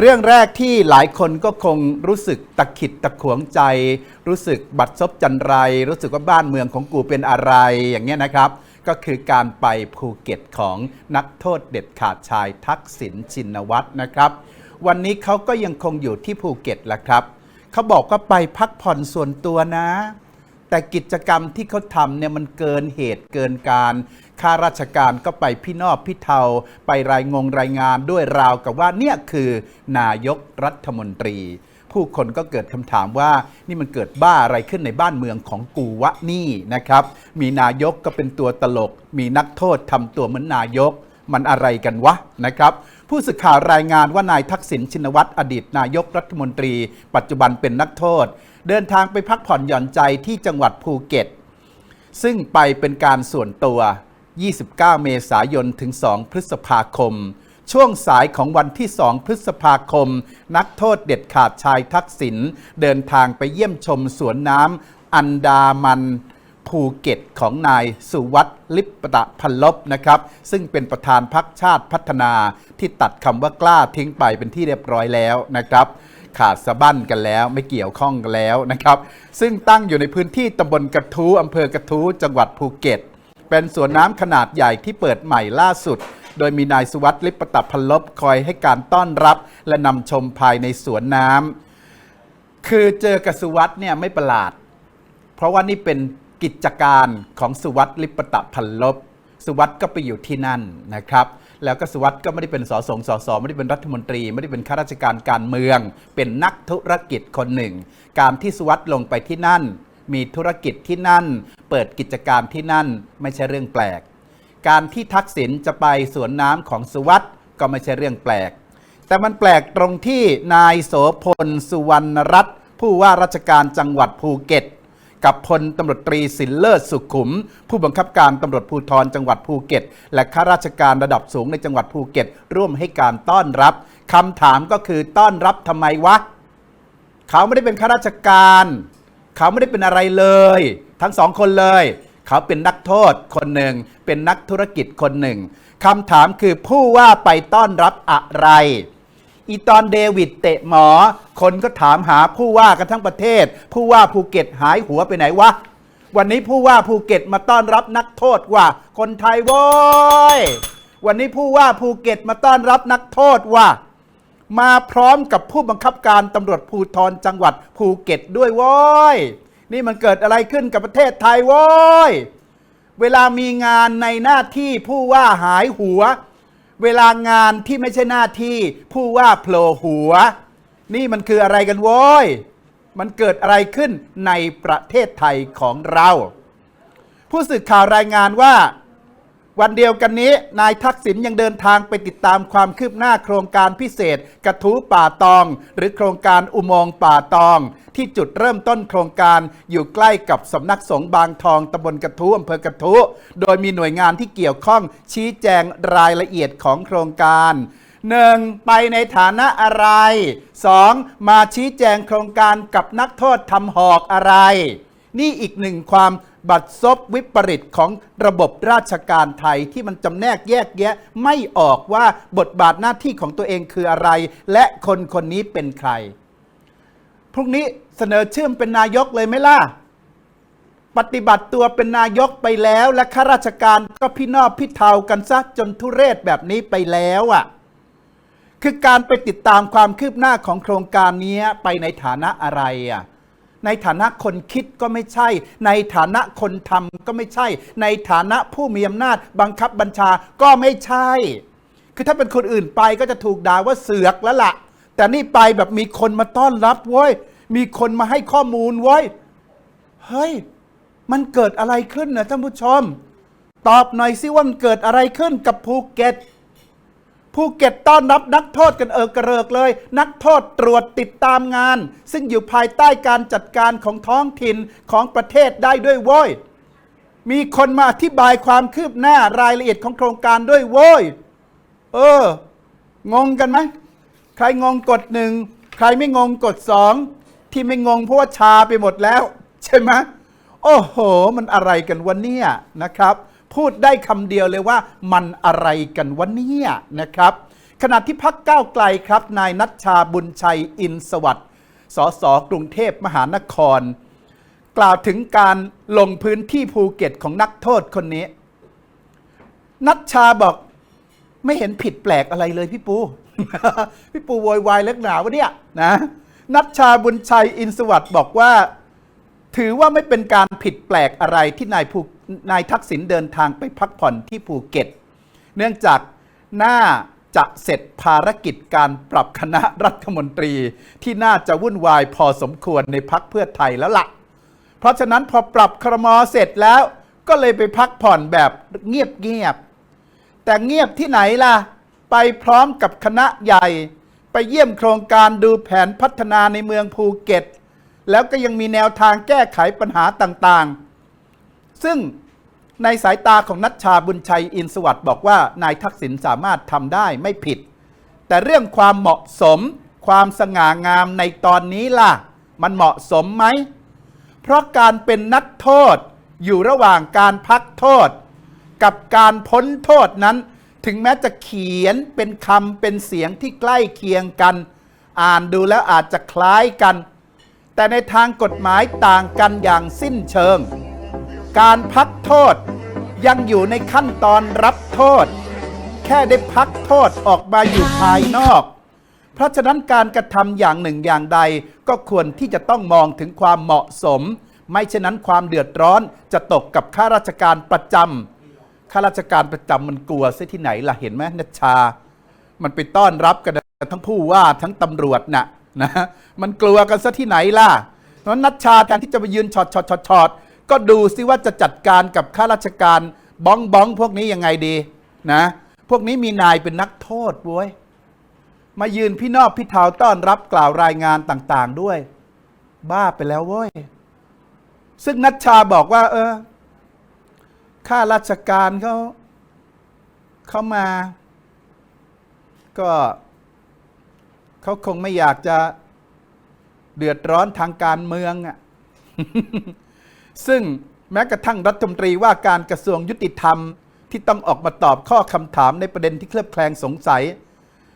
เรื่องแรกที่หลายคนก็คงรู้สึกตะขิดตะขวงใจ รู้สึกบัดซบจันไร รู้สึกว่าบ้านเมืองของกูเป็นอะไรอย่างเงี้ยนะครับ ก็คือการไปภูเก็ตของนักโทษเด็ดขาดชายทักษิณชินวัตรนะครับ วันนี้เขาก็ยังคงอยู่ที่ภูเก็ตแหละครับเขาบอกว่าไปพักผ่อนส่วนตัวนะ แต่กิจกรรมที่เขาทำเนี่ยมันเกินเหตุเกินการข้าราชการก็ไปพี่นอบพี่เทาไปรายงงรายงานด้วยราวกับว่าเนี่ยคือนายกรัฐมนตรี ผู้คนก็เกิดคำถามว่านี่มันเกิดบ้าอะไรขึ้นในบ้านเมืองของกูวะนี่นะครับ มีนายกก็เป็นตัวตลก มีนักโทษทำตัวเหมือนนายกมันอะไรกันวะนะครับ ผู้สื่อข่าวรายงานว่านายทักษิณชินวัตรอดีตนายกรัฐมนตรี ปัจจุบันเป็นนักโทษ เดินทางไปพักผ่อนหย่อนใจที่จังหวัดภูเก็ต ซึ่งไปเป็นการส่วนตัว 29 เมษายนถึง 2 พฤษภาคม ช่วงสายของวันที่ 2 พฤษภาคม นักโทษเด็ดขาดชายทักษิณเดินทางไปเยี่ยมชมสวนน้ำอันดามัน ภูเก็ตของนายสุวัตลิปตะพันลบนะครับ ซึ่งเป็นประธานพักชาติพัฒนาที่ตัดคำว่ากล้าทิ้งไปเป็นที่เรียบร้อยแล้วนะครับ ขาดสะบั้นกันแล้วไม่เกี่ยวข้องกันแล้วนะครับ ซึ่งตั้งอยู่ในพื้นที่ตำบลกระทู้อำเภอกระทู้จังหวัดภูเก็ต เป็นสวนน้ำขนาดใหญ่ที่เปิดใหม่ล่าสุดโดยมีนายสุวัตลิปตะพันลบคอยให้การต้อนรับ และนำชมภายในสวนน้ำคือเจอกัสุวัตเนี่ยไม่ประหลาด เพราะว่านี่เป็น กิจการของสุวัตลิปตะพันลบ สุวัตก็ไปอยู่ที่นั่นนะครับ แล้วก็สุวัตก็ไม่ได้เป็นสสงสสไม่ได้เป็นรัฐมนตรี ไม่ได้เป็นข้าราชการการเมือง เป็นนักธุรกิจคนหนึ่ง การที่สุวัตลงไปที่นั่น มีธุรกิจที่นั่น เปิดกิจการที่นั่นไม่ใช่เรื่องแปลก การที่ทักษิณจะไปสวนน้ำของสุวัตก็ไม่ใช่เรื่องแปลก แต่มันแปลกตรงที่นายโสพลสุวรรณรัตน์ผู้ว่าราชการจังหวัดภูเก็ต กับพลตำรวจตรีสินเลิศสุขุม ผู้บังคับการตำรวจภูธรจังหวัดภูเก็ต และข้าราชการระดับสูงในจังหวัดภูเก็ต ร่วมให้การต้อนรับคำถามก็คือต้อนรับทำไมวะ เขาไม่ได้เป็นข้าราชการ เขาไม่ได้เป็นอะไรเลย ทั้งสองคนเลย เขาเป็นนักโทษคนหนึ่ง เป็นนักธุรกิจคนหนึ่งคำถามคือผู้ว่าไปต้อนรับอะไร อีตอนเดวิดเตะหมอ คนก็ถามหาผู้ว่ากันทั้งประเทศ ผู้ว่าภูเก็ตหายหัวไปไหนวะ วันนี้ผู้ว่าภูเก็ตมาต้อนรับนักโทษว่า คนไทยโว้ยวันนี้ผู้ว่าภูเก็ตมาต้อนรับนักโทษว่า มาพร้อมกับผู้บังคับการตำรวจภูธรจังหวัดภูเก็ตด้วยโว้ยนี่มันเกิดอะไรขึ้นกับประเทศไทยโว้ยเวลามีงานในหน้าที่ผู้ว่าหายหัว เวลางานที่ไม่ใช่หน้าที่ผู้ว่าโผล่หัว นี่มันคืออะไรกันโว้ย มันเกิดอะไรขึ้นในประเทศไทยของเรา ผู้สื่อข่าวรายงานว่า วันเดียวกันนี้ นายทักษิณยังเดินทางไปติดตามความคืบหน้าโครงการพิเศษ กระทู้ป่าตอง หรือโครงการอุโมงค์ป่าตอง ที่จุดเริ่มต้นโครงการอยู่ใกล้กับสำนักสงฆ์บางทองตำบลกระทู้อำเภอกระทู้โดยมีหน่วยงานที่เกี่ยวข้องชี้แจงรายละเอียดของโครงการ 1. ไปในฐานะอะไร 2. มาชี้แจงโครงการกับนักโทษทำหอกอะไร นี่อีกหนึ่งความบัดซบวิปริตของระบบราชการไทยที่มันจำแนกแยกแยะไม่ออกว่าบทบาทหน้าที่ของตัวเองคืออะไร และคนคนนี้เป็นใคร พรุ่งนี้เสนอชื่อเป็นนายกเลยไหมล่ะ ปฏิบัติตัวเป็นนายกไปแล้วและข้าราชการก็พี่นอบพี่เทากันซะจนทุเรศแบบนี้ไปแล้วอะคือการไปติดตามความคืบหน้าของโครงการนี้ไปในฐานะอะไรอะ ในฐานะคนคิดก็ไม่ใช่ ในฐานะคนทำก็ไม่ใช่ ในฐานะผู้มีอำนาจบังคับบัญชาก็ไม่ใช่ คือถ้าเป็นคนอื่นไปก็จะถูกด่าว่าเสือกแล้วล่ะ แต่นี่ไปแบบมีคนมาต้อนรับเว้ยมีคนมาให้ข้อมูลเว้ยเฮ้ย มันเกิดอะไรขึ้นนะท่านผู้ชม ตอบหน่อยสิว่ามันเกิดอะไรขึ้นกับภูเก็ต ภูเก็ตต้อนรับนักโทษกันเออกระเริกเลย นักโทษตรวจติดตามงาน ซึ่งอยู่ภายใต้การจัดการของท้องถิ่นของประเทศได้ด้วยโว้ยมีคนมาอธิบายความคืบหน้ารายละเอียดของโครงการด้วยโว้ยเออ งงกันไหมใครงงกดหนึ่งใครไม่งงกดสองที่ไม่งงเพราะว่าชาไปหมดแล้ว ใช่ไหมโอ้โห มันอะไรกันวะเนี่ยนะครับ พูดได้คำเดียวเลยว่ามันอะไรกันวะเนี่ยนะครับ ขณะที่พักก้าวไกลครับ นายนัชชาบุญชัยอินสวัสดิ์สสกรุงเทพมหานคร กล่าวถึงการลงพื้นที่ภูเก็ตของนักโทษคนนี้ นัชชาบอกไม่เห็นผิดแปลกอะไรเลยพี่ปู พี่ปูโวยวายเล็กหนาวะเนี่ยนะนัชชาบุญชัยอินสวัสดิ์บอกว่า ถือว่าไม่เป็นการผิดแปลกอะไรที่นายภูนายทักษิณเดินทางไปพักผ่อนที่ภูเก็ต เนื่องจากน่าจะเสร็จภารกิจการปรับคณะรัฐมนตรีที่น่าจะวุ่นวายพอสมควรในพักเพื่อไทยแล้วละ่ะ เพราะฉะนั้นพอปรับครมอเสร็จแล้วก็เลยไปพักผ่อนแบบเงียบๆแต่เงียบที่ไหนล่ะ ไปพร้อมกับคณะใหญ่ ไปเยี่ยมโครงการดูแผนพัฒนาในเมืองภูเก็ต แล้วก็ยังมีแนวทางแก้ไขปัญหาต่างๆ ซึ่งในสายตาของนัชชาบุญชัยอินสวัสด์บอกว่านายทักษิณสามารถทำได้ไม่ผิด แต่เรื่องความเหมาะสม ความสง่างามในตอนนี้ล่ะ มันเหมาะสมไหม เพราะการเป็นนักโทษอยู่ระหว่างการพักโทษ กับการพ้นโทษนั้น ถึงแม้จะเขียนเป็นคำเป็นเสียงที่ใกล้เคียงกัน อ่านดูแล้วอาจจะคล้ายกัน แต่ในทางกฎหมายต่างกันอย่างสิ้นเชิง การพักโทษยังอยู่ในขั้นตอนรับโทษ แค่ได้พักโทษออกมาอยู่ภายนอก เพราะฉะนั้นการกระทำอย่างหนึ่งอย่างใดก็ควรที่จะต้องมองถึงความเหมาะสม ไม่เช่นนั้นความเดือดร้อนจะตกกับข้าราชการประจำข้าราชการประจำมันกลัวซะที่ไหนล่ะเห็นไหมนัชชา มันไปต้อนรับกันทั้งผู้ว่าทั้งตำรวจน่ะ นะมันกลัวกันซะที่ไหนล่ะเพราะนัชชาแทนที่จะไปยืนช็อตช็อตช็อตช็อตก็ดูซิว่าจะจัดการกับข้าราชการบ้องบ้องพวกนี้ยังไงดีนะพวกนี้มีนายเป็นนักโทษบวยมายืนพี่นอบพี่เทาต้อนรับกล่าวรายงานต่างๆด้วย บ้าไปแล้วเว้ย ซึ่งนัชชาบอกว่า เออข้าราชการเขาเขามา ก็ เขาคงไม่อยากจะเดือดร้อนทางการเมืองอะซึ่งแม้กระทั่งรัฐมนตรีว่าการกระทรวงยุติธรรม ที่ต้องออกมาตอบข้อคำถามในประเด็นที่เคลือบแคลงสงสัย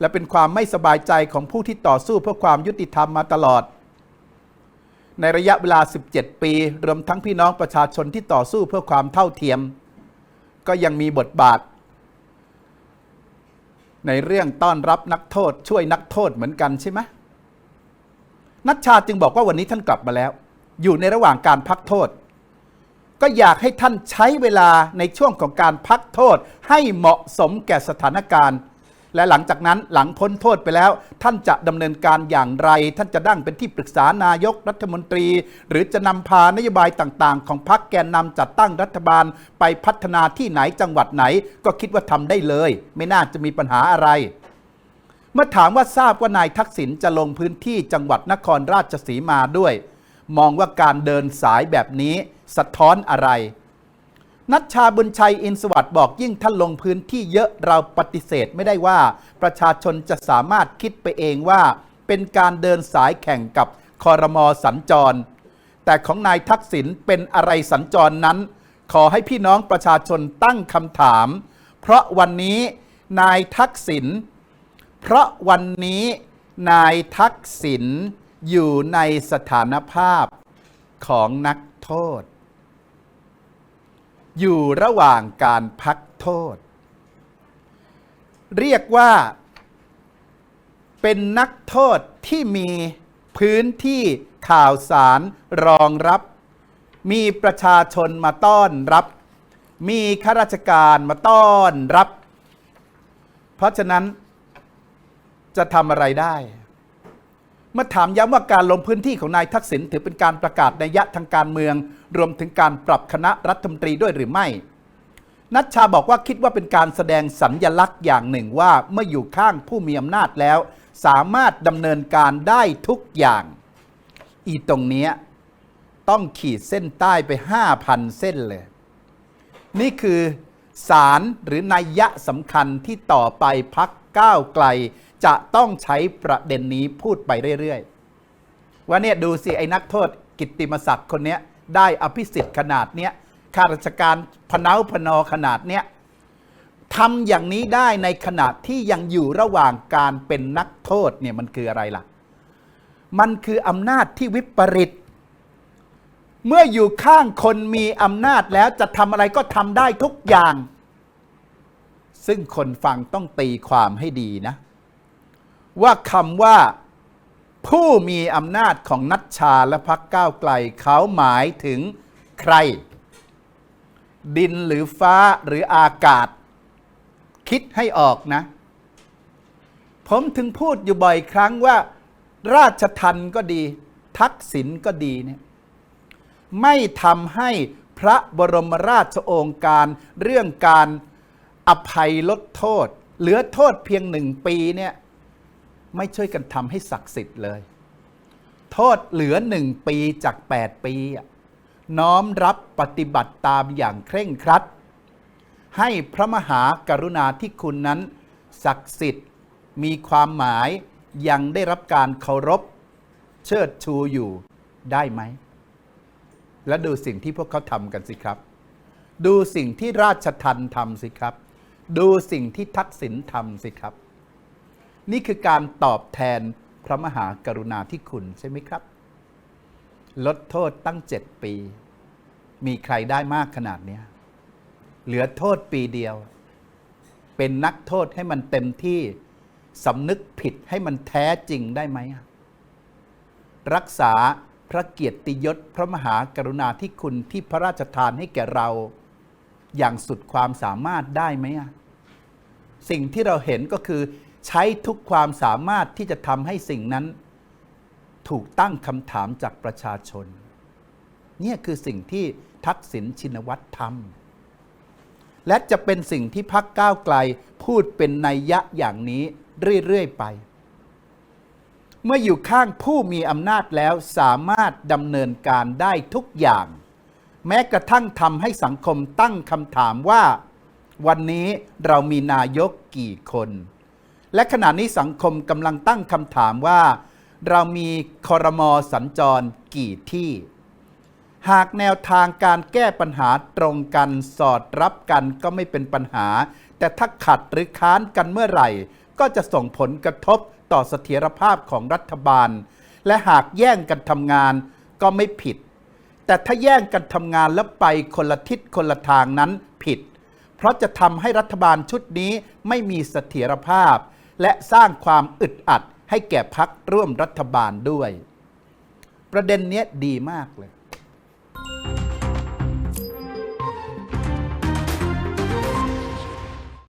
และเป็นความไม่สบายใจของผู้ที่ต่อสู้เพื่อความยุติธรรมมาตลอด ในระยะเวลา 17 ปี รวมทั้งพี่น้องประชาชนที่ต่อสู้เพื่อความเท่าเทียม ก็ยังมีบทบาท ในเรื่องต้อนรับนักโทษ ช่วยนักโทษเหมือนกันใช่ไหมนัชชาจึงบอกว่าวันนี้ท่านกลับมาแล้ว อยู่ในระหว่างการพักโทษ ก็อยากให้ท่านใช้เวลาในช่วงของการพักโทษ ให้เหมาะสมแก่สถานการณ์ และหลังจากนั้นหลังพ้นโทษไปแล้ว ท่านจะดำเนินการอย่างไร ท่านจะดั้งเป็นที่ปรึกษานายกรัฐมนตรี หรือจะนำพานโยบายต่างๆ ของพรรคแกนนำจัดตั้งรัฐบาล ไปพัฒนาที่ไหนจังหวัดไหน ก็คิดว่าทำได้เลย ไม่น่าจะมีปัญหาอะไรเมื่อถามว่าทราบว่านายทักษิณจะลงพื้นที่จังหวัดนครราชสีมาด้วย มองว่าการเดินสายแบบนี้สะท้อนอะไร นัชชาบุญชัยอินสวัสด์บอกยิ่งท่านลงพื้นที่เยอะเราปฏิเสธไม่ได้ว่า ประชาชนจะสามารถคิดไปเองว่า เป็นการเดินสายแข่งกับคอรมอสัญจร แต่ของนายทักษิณเป็นอะไรสัญจรนั้น ขอให้พี่น้องประชาชนตั้งคำถาม เพราะวันนี้นายทักษิณเพราะวันนี้นายทักษิณอยู่ในสถานภาพของนักโทษ อยู่ระหว่างการพักโทษ เรียกว่า เป็นนักโทษที่มีพื้นที่ข่าวสารรองรับ มีประชาชนมาต้อนรับ มีข้าราชการมาต้อนรับ เพราะฉะนั้นจะทำอะไรได้ เมื่อถามย้ำว่าการลงพื้นที่ของนายทักษิณถือเป็นการประกาศนัยยะทางการเมือง รวมถึงการปรับคณะรัฐมนตรีด้วยหรือไม่ นัชชาบอกว่าคิดว่าเป็นการแสดงสัญญลักษณ์อย่างหนึ่งว่าเมื่ออยู่ข้างผู้มีอำนาจแล้ว สามารถดำเนินการได้ทุกอย่าง อีตรงเนี้ยต้องขีดเส้นใต้ไป 5,000 เส้นเลย นี่คือสารหรือนัยยะสำคัญที่ต่อไปพักก้าวไกล จะต้องใช้ประเด็นนี้พูดไปเรื่อยๆ ว่าเนี่ยดูสิ ไอ้นักโทษกิตติมศักดิ์คนเนี้ยได้อภิสิทธิ์ขนาดเนี้ยข้าราชการพเนาพนอขนาดเนี้ยทำอย่างนี้ได้ในขณะที่ยังอยู่ระหว่างการเป็นนักโทษเนี่ยมันคืออะไรล่ะ มันคืออำนาจที่วิปริต เมื่ออยู่ข้างคนมีอำนาจแล้วจะทำอะไรก็ทำได้ทุกอย่าง ซึ่งคนฟังต้องตีความให้ดีนะ ว่าคำว่า ผู้มีอำนาจของนัชชาและพักก้าวไกลเขาหมายถึงใคร ดินหรือฟ้าหรืออากาศ คิดให้ออกนะ ผมถึงพูดอยู่บ่อยครั้งว่า ราชทันก็ดี ทักษิณก็ดีเนี่ยไม่ทำให้พระบรมราชโองการเรื่องการอภัยลดโทษ เหลือโทษเพียงหนึ่งปีเนี่ย ไม่ช่วยกันทำให้ศักดิ์สิทธิ์เลย โทษเหลือหนึ่งปีจาก 8 ปี น้อมรับปฏิบัติตามอย่างเคร่งครัด ให้พระมหากรุณาธิคุณนั้น ศักดิ์สิทธิ์ มีความหมายยังได้รับการเคารพ เชิดชูอยู่ได้ไหม และดูสิ่งที่พวกเขาทำกันสิครับ ดูสิ่งที่ราชทันทำสิครับ ดูสิ่งที่ทักษิณทำสิครับ นี่คือการตอบแทนพระมหากรุณาธิคุณใช่ไหมครับ ลดโทษตั้งเจ็ดปี มีใครได้มากขนาดนี้เหลือโทษปีเดียว เป็นนักโทษให้มันเต็มที่สำนึกผิดให้มันแท้จริงได้ไหม รักษาพระเกียรติยศพระมหากรุณาธิคุณที่พระราชทานให้แก่เรา อย่างสุดความสามารถได้ไหมสิ่งที่เราเห็นก็คือ ใช้ทุกความสามารถที่จะทำให้สิ่งนั้น ถูกตั้งคำถามจากประชาชน เนี่ยคือสิ่งที่ทักษิณชินวัตรทำและจะเป็นสิ่งที่พักก้าวไกลพูดเป็นนัยยะอย่างนี้เรื่อย ๆ ไป เมื่ออยู่ข้างผู้มีอำนาจแล้วสามารถดำเนินการได้ทุกอย่าง แม้กระทั่งทำให้สังคมตั้งคำถามว่า วันนี้เรามีนายกกี่คน และขณะนี้สังคมกำลังตั้งคำถามว่า เรามีคอรมอสัญจรกี่ที่ หากแนวทางการแก้ปัญหาตรงกันสอดรับกันก็ไม่เป็นปัญหา แต่ถ้าขัดหรือค้านกันเมื่อไหร่ ก็จะส่งผลกระทบต่อเสถียรภาพของรัฐบาล และหากแย่งกันทำงานก็ไม่ผิด แต่ถ้าแย่งกันทำงานแล้วไปคนละทิศคนละทางนั้นผิด เพราะจะทำให้รัฐบาลชุดนี้ไม่มีเสถียรภาพ และสร้างความอึดอัดให้แก่พักร่วมรัฐบาลด้วย ประเด็นเนี้ยดีมากเลย